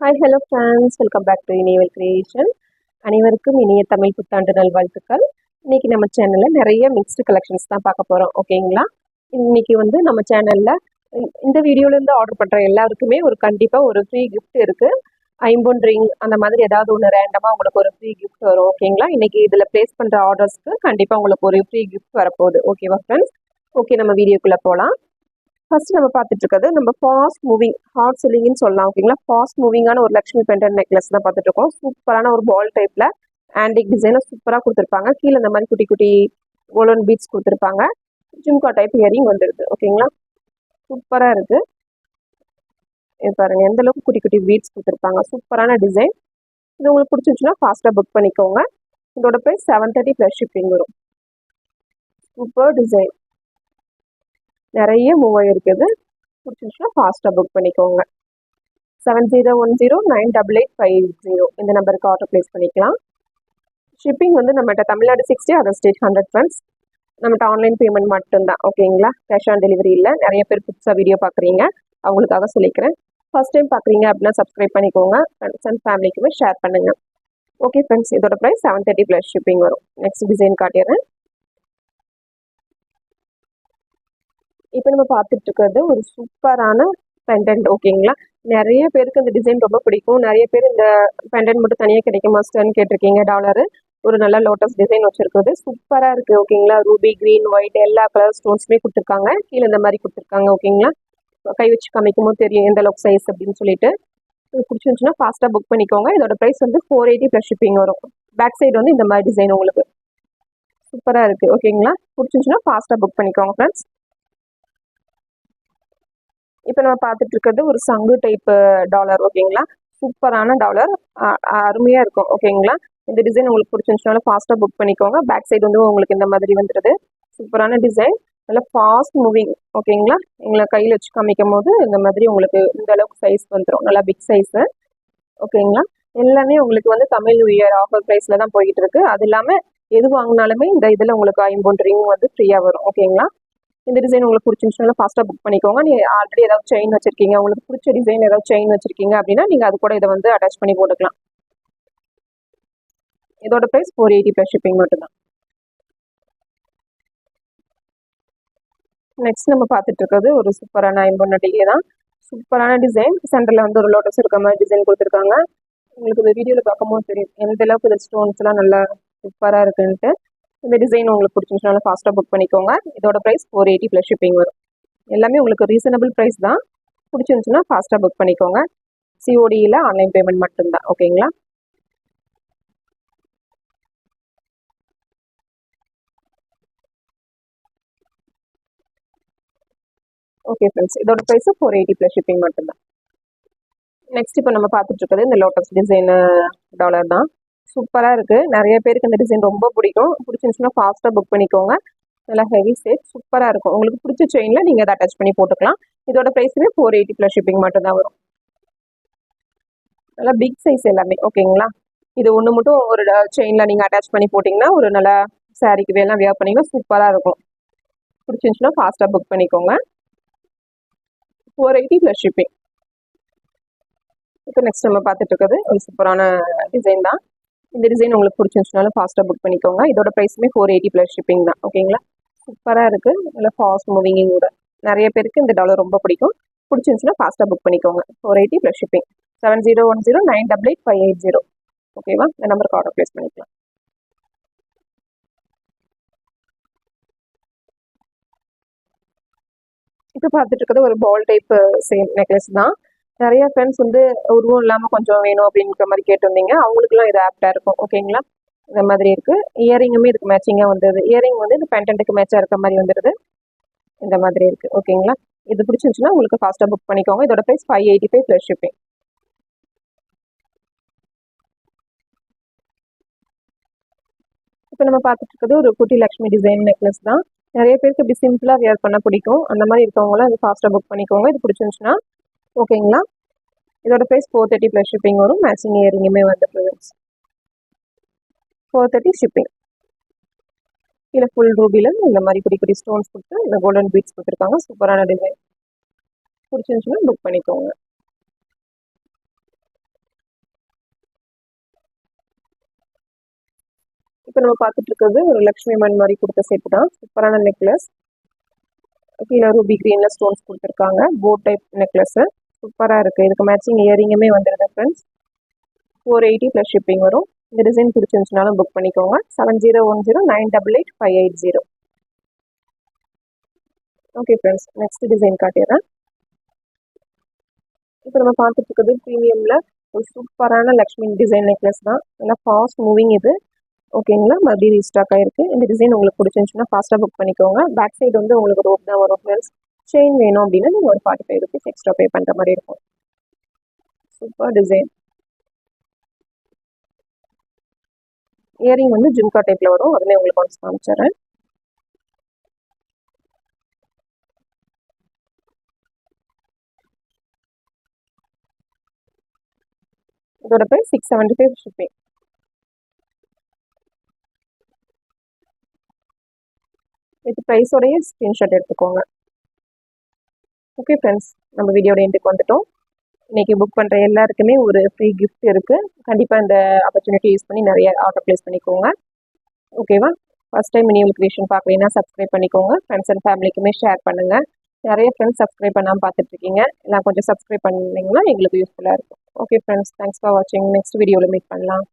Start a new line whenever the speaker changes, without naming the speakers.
Hi hello friends welcome back to Iniyaval creation அனைவருக்கும் இனிய தமிழ் புத்தாண்டு நல்வாழ்த்துக்கள். இன்றைக்கி நம்ம சேனலில் நிறைய மிக்ஸ்டு கலெக்ஷன்ஸ் தான் பார்க்க போகிறோம் ஓகேங்களா இன்னைக்கு வந்து நம்ம சேனலில் இந்த வீடியோலேருந்து ஆர்டர் பண்ணுற எல்லாருக்குமே ஒரு கண்டிப்பாக ஒரு ஃப்ரீ கிஃப்ட் இருக்குது ஐம்பொன் ரிங் அந்த மாதிரி ஏதாவது ஒன்று ரேண்டமாக உங்களுக்கு ஒரு ஃப்ரீ கிஃப்ட் வரும் ஓகேங்களா இன்றைக்கி இதில் ப்ளேஸ் பண்ணுற ஆர்டர்ஸ்க்கு கண்டிப்பாக உங்களுக்கு ஒரு ஃப்ரீ கிஃப்ட் வரப்போகுது ஓகேவா ஃப்ரெண்ட்ஸ் ஓகே நம்ம வீடியோக்குள்ளே போகலாம் ஃபர்ஸ்ட் நம்ம பார்த்துட்டு இருக்கிறது நம்ம ஃபாஸ்ட் மூவிங் ஹார்ட் சில்லிங்னு சொல்லலாம் ஓகேங்களா ஃபாஸ்ட் மூவிங்கான ஒரு லக்ஷ்மி பெண்டன் நெக்லஸ் தான் பார்த்துட்டு இருக்கோம். சூப்பரான ஒரு பால் டைப்ல ஆன்டிக் டிசைனை சூப்பராக கொடுத்துருப்பாங்க. கீழே இந்த மாதிரி குட்டி குட்டி கோல்டன் பீட்ஸ் கொடுத்துருப்பாங்க. ஜிம்கா டைப் இயரிங் வந்துடுது ஓகேங்களா சூப்பராக இருக்கு. இது பாருங்க எந்த அளவுக்கு குட்டி குட்டி பீட்ஸ் கொடுத்துருப்பாங்க. சூப்பரான டிசைன் இது உங்களுக்கு பிடிச்சிருந்துச்சுன்னா ஃபாஸ்ட்டாக புக் பண்ணிக்கோங்க. இதோட price seven thirty plus shipping வரும். சூப்பர் டிசைன் நிறைய மூவ் ஆகிருக்குது பிடிச்சிருச்சுன்னா ஃபாஸ்ட்டாக புக் பண்ணிக்கோங்க. Seven zero one zero nine double eight five zero இந்த நம்பருக்கு ஆர்டர் ப்ளேஸ் பண்ணிக்கலாம். ஷிப்பிங் வந்து நம்மகிட்ட Tamil Nadu sixty other state hundred funds நம்மகிட்ட ஆன்லைன் பேமெண்ட் மட்டும்தான். ஓகேங்களா கேஷ் ஆன் டெலிவரி இல்லை. நிறைய பேர் புதுசாக வீடியோ பார்க்குறீங்க. அவங்களுக்காக சொல்லிக்கிறேன். ஃபர்ஸ்ட் டைம் பார்க்குறீங்க அப்படின்னா சப்ஸ்கிரைப் பண்ணிக்கோங்க. ஃப்ரெண்ட்ஸ் அண்ட் ஃபேமிலிக்குமே ஷேர் பண்ணுங்கள் ஓகே ஃப்ரெண்ட்ஸ் இதோட price seven thirty plus shipping வரும். நெக்ஸ்ட் டிசைன் காட்டிடுறேன். இப்போ நம்ம பார்த்துட்டு இருக்கிறது ஒரு சூப்பரான பெண்டன்ட் ஓகேங்களா நிறைய பேருக்கு இந்த டிசைன் ரொம்ப பிடிக்கும். நிறைய பேர் இந்த பெண்டன்ட் மட்டும் தனியாக கிடைக்குமா. ஸ்டர்ன்னு கேட்டிருக்கீங்க டாலரு ஒரு நல்ல லோட்டஸ் டிசைன் வச்சிருக்கிறது. சூப்பராக இருக்குது ஓகேங்களா ரூபி க்ரீன் ஒயிட் எல்லா கலர் ஸ்டோன்ஸுமே கொடுத்துருக்காங்க. கீழே இந்த மாதிரி கொடுத்துருக்காங்க ஓகேங்களா கை வச்சு காமிக்கும் போது தெரியும் எந்த அளவுக்கு சைஸ் அப்படின்னு சொல்லிட்டு. இது பிடிச்சிருந்துச்சுன்னா ஃபாஸ்ட்டாக புக் பண்ணிக்கோங்க. இதோட ப்ரைஸ் வந்து ஃபோர் எயிட்டி ப்ளஸ் ஷிப்பிங் வரும். பேக் சைடு வந்து இந்த மாதிரி டிசைன் உங்களுக்கு. சூப்பராக இருக்குது ஓகேங்களா பிடிச்சிருந்துச்சுன்னா ஃபாஸ்ட்டாக புக் பண்ணிக்கோங்க ஃப்ரெண்ட்ஸ் இப்போ நம்ம பார்த்துட்டு இருக்கிறது ஒரு சங்கு டைப்பு டாலர் ஓகேங்களா சூப்பரான டாலர் அருமையாக இருக்கும் ஓகேங்களா இந்த டிசைன் உங்களுக்கு பிடிச்சிருந்துச்சுனால ஃபாஸ்ட்டாக புக் பண்ணிக்கோங்க. பேக் சைடு வந்து உங்களுக்கு இந்த மாதிரி வந்துடுது சூப்பரான டிசைன் நல்லா ஃபாஸ்ட் மூவிங் ஓகேங்களா எங்களை கையில் வச்சு காமிக்கும் போது இந்த மாதிரி உங்களுக்கு இந்த அளவுக்கு சைஸ் வந்துடும் நல்லா பிக் சைஸு ஓகேங்களா எல்லாமே உங்களுக்கு வந்து தமிழ் நியூ இயர் ஆஃபர் ப்ரைஸில் தான் போய்கிட்டு இருக்கு. அது இல்லாமல் எது வாங்கினாலுமே இந்த இதில் உங்களுக்கு ஐம்பொன் ரிங் வந்து ஃப்ரீயாக வரும் ஓகேங்களா இந்த டிசைன் உங்களுக்கு பிடிச்சிருந்துச்சுனால ஃபாஸ்ட்டாக புக் பண்ணிக்கோங்க. நீ ஆல்ரெடி ஏதாவது செயின் வச்சுருக்கீங்க உங்களுக்கு பிடிச்ச டிசைன் ஏதாவது செயின் வச்சிருக்கீங்க அப்படின்னா நீங்கள் அது கூட இதை வந்து அட்டாச் பண்ணி போட்டுக்கலாம். இதோட price four eighty plus shipping மட்டும்தான். நெக்ஸ்ட் நம்ம பார்த்துட்டு இருக்கிறது ஒரு சூப்பரான ஐம்பொன் நடிகை தான். சூப்பரான டிசைன் சென்டரில் வந்து ஒரு லோட்டஸ் இருக்க மாதிரி டிசைன் கொடுத்துருக்காங்க. உங்களுக்கு இந்த வீடியோவில் பார்க்கும்போது தெரியும் எந்த அளவுக்கு இந்த ஸ்டோன்ஸ்லாம் நல்லா சூப்பராக இருக்குன்ட்டு. இந்த டிசைன் உங்களுக்கு பிடிச்சிருந்துச்சுனால ஃபாஸ்ட்டாக புக் பண்ணிக்கோங்க. இதோட price four eighty plus shipping வரும். எல்லாமே உங்களுக்கு ரீசனபிள் ப்ரைஸ் தான். பிடிச்சிருந்துச்சுன்னா ஃபாஸ்ட்டாக புக் பண்ணிக்கோங்க. சிஓடியில் ஆன்லைன் பேமெண்ட் மட்டும்தான். ஓகேங்களா ஓகே ஃப்ரெண்ட்ஸ் இதோட ப்ரைஸும் ஃபோர் எயிட்டி ப்ளஸ் ஷிப்பிங் மட்டும்தான். நெக்ஸ்ட் இப்போ நம்ம பார்த்துட்டு இருக்கிறது இந்த லோட்டஸ் டிசைனு டாலர் தான். சூப்பராக இருக்குது நிறைய பேருக்கு இந்த டிசைன் ரொம்ப பிடிக்கும். பிடிச்சிருந்துச்சுன்னா ஃபாஸ்ட்டாக புக் பண்ணிக்கோங்க. நல்லா ஹெவி சேட் சூப்பராக இருக்கும். உங்களுக்கு பிடிச்ச செயினில் நீங்கள் அதை அட்டாச் பண்ணி போட்டுக்கலாம். இதோட ப்ரைஸுமே ஃபோர் எயிட்டி ப்ளஸ் ஷிப்பிங் மட்டும் தான் வரும். நல்லா பிக் சைஸ் எல்லாமே ஓகேங்களா இது ஒன்று மட்டும் ஒரு செயினில் நீங்கள் அட்டாச் பண்ணி போட்டிங்கன்னா ஒரு நல்லா சாரீக்கு வேலாம் வியர் பண்ணிங்கன்னா சூப்பராக இருக்கும். பிடிச்சிருந்துச்சுன்னா ஃபாஸ்ட்டாக புக் பண்ணிக்கோங்க. ஃபோர் எயிட்டி ப்ளஸ் ஷிப்பிங் இப்போ நெக்ஸ்ட் நம்ம பார்த்துட்டு இருக்கிறது. ஒரு சூப்பரான டிசைன் தான். இந்த டிசைன் உங்களுக்கு பிடிச்சிருந்துச்சுனாலும் ஃபாஸ்ட்டாக புக் பண்ணிக்கோங்க. இதோட ப்ரைஸுமே ஃபோர் எயிட்டி ப்ளஸ் ஷிப்பிங் தான். ஓகேங்களா சூப்பராக இருக்குது நல்லா ஃபாஸ்ட் மூவிங்கும் கூட. நிறைய பேருக்கு இந்த டாலர் ரொம்ப பிடிக்கும். பிடிச்சிருந்துச்சுன்னா ஃபாஸ்ட்டாக புக் பண்ணிக்கோங்க. Four eighty plus shipping seven zero one zero nine double eight five eight zero ஓகேவா இந்த நம்பருக்கு ஆர்டர் ப்ளேஸ் பண்ணிக்கலாம். இப்போ பார்த்துட்டு இருக்கிறது ஒரு பால் டைப் சேம் நெக்லஸ் தான். நிறைய ஃப்ரெண்ட்ஸ் வந்து உருவம் இல்லாமல் கொஞ்சம் வேணும் அப்படின்ற மாதிரி கேட்டிருந்தீங்க. அவங்களுக்குலாம் இது ஆப்டாக இருக்கும். ஓகேங்களா இந்த மாதிரி இருக்குது இயரிங்குமே இதுக்கு மேட்சிங்காக வந்தது. இயரிங் வந்து இந்த பேண்டன்ட்டுக்கு மேட்சாக இருக்க மாதிரி வந்துடுது இந்த மாதிரி இருக்குது ஓகேங்களா இது பிடிச்சிருந்துச்சுன்னா உங்களுக்கு ஃபாஸ்ட்டாக புக் பண்ணிக்கோங்க. இதோட price five eighty five plus shipping இப்போ நம்ம பார்த்துட்டு இருக்கிறது ஒரு குட்டி லக்ஷ்மி டிசைன் நெக்லஸ் தான். நிறைய பேருக்கு இப்படி சிம்பிளாக வியர் பண்ண பிடிக்கும். அந்த மாதிரி இருக்கவங்களாம் இது ஃபாஸ்ட்டாக புக் பண்ணிக்கோங்க. இது பிடிச்சிருந்துச்சுன்னா ஓகேங்களா இதோட price four thirty plus shipping வரும். மேட்சிங் இயரிங்குமே வந்து ப்ரொடக்ட்ஸ் ஃபோர் தேர்ட்டி ஷிப்பிங் இதில் ஃபுல் ரூபியில் இந்த மாதிரி குடி குடி ஸ்டோன்ஸ் கொடுத்து இந்த கோல்டன் பீட்ஸ் கொடுத்துருக்காங்க. சூப்பரான டிசைன் பிடிச்சிருந்துச்சுன்னா புக் பண்ணிக்கோங்க. இப்போ நம்ம பார்த்துட்டு இருக்கிறது ஒரு லக்ஷ்மி மண் மாதிரி கொடுத்த செட்டு தான். சூப்பரான நெக்லஸ் கீழே ரூபி க்ரீனில் ஸ்டோன்ஸ் கொடுத்துருக்காங்க. போட் டைப் நெக்லஸ்ஸு சூப்பராக இருக்குது இதுக்கு மேட்சிங் இயரிங்குமே வந்துடுது friends four eighty plus shipping வரும். இந்த டிசைன் பிடிச்சிருந்துச்சுனாலும் புக் பண்ணிக்கோங்க. Seven zero one zero nine double eight five eight zero okay friends next design காட்டிடுறேன். இப்போ நம்ம பார்த்துட்டு இருக்கிறது ப்ரீமியமில் ஒரு சூப்பரான லக்ஷ்மி டிசைன் நெக்லஸ் தான். நல்லா ஃபாஸ்ட் மூவிங் இது. ஓகேங்களா மறுபடியும் ரீஸ்டாக் ஆகிருக்கு இந்த டிசைன் உங்களுக்கு பிடிச்சிருந்துச்சுன்னா ஃபாஸ்ட்டாக புக் பண்ணிக்கோங்க. பேக் சைடு வந்து உங்களுக்கு ரோப் தான் வரும் ஃப்ரெண்ட்ஸ் செயின் வேணும் அப்படின்னா நீங்கள் ஒரு forty five rupees extra pay பண்ணுற மாதிரி இருக்கும். சூப்பர் டிசைன் இயரிங் வந்து ஜிம்கா டைப்பில் வரும். அதுலேயே உங்களுக்கு ஒன்ஸ் காமிச்சிடுறேன். இதோட price six seventy five shipping with ப்ரைஸோடைய screenshot எடுத்துக்கோங்க. ஓகே ஃப்ரெண்ட்ஸ் நம்ம வீடியோட எண்டுக்கு வந்துட்டோம். இன்றைக்கி புக் பண்ணுற எல்லாருக்குமே ஒரு ஃப்ரீ கிஃப்ட் இருக்குது கண்டிப்பாக இந்த ஆப்பர்ச்சுனிட்டி யூஸ் பண்ணி நிறைய ஆர்டர் ப்ளேஸ் பண்ணிக்கோங்க. ஓகேவா ஃபஸ்ட் டைம் நியூ கிரியேஷன் பார்க்குறீங்கன்னா சப்ஸ்கிரைப் பண்ணிக்கோங்க. ஃப்ரெண்ட்ஸ் அண்ட் ஃபேமிலிக்குமே ஷேர் பண்ணுங்கள் நிறைய ஃப்ரெண்ட்ஸ் சப்ஸ்கிரைப் பண்ணாமல் பார்த்துட்ருக்கீங்க எல்லாம் கொஞ்சம் சப்ஸ்கிரைப் பண்ணிங்கன்னா எங்களுக்கு யூஸ்ஃபுல்லாக இருக்கும். ஓகே ஃப்ரெண்ட்ஸ் தேங்க்ஸ் ஃபார் வாட்சிங் நெக்ஸ்ட் வீடியோவில் மீட் பண்ணலாம்.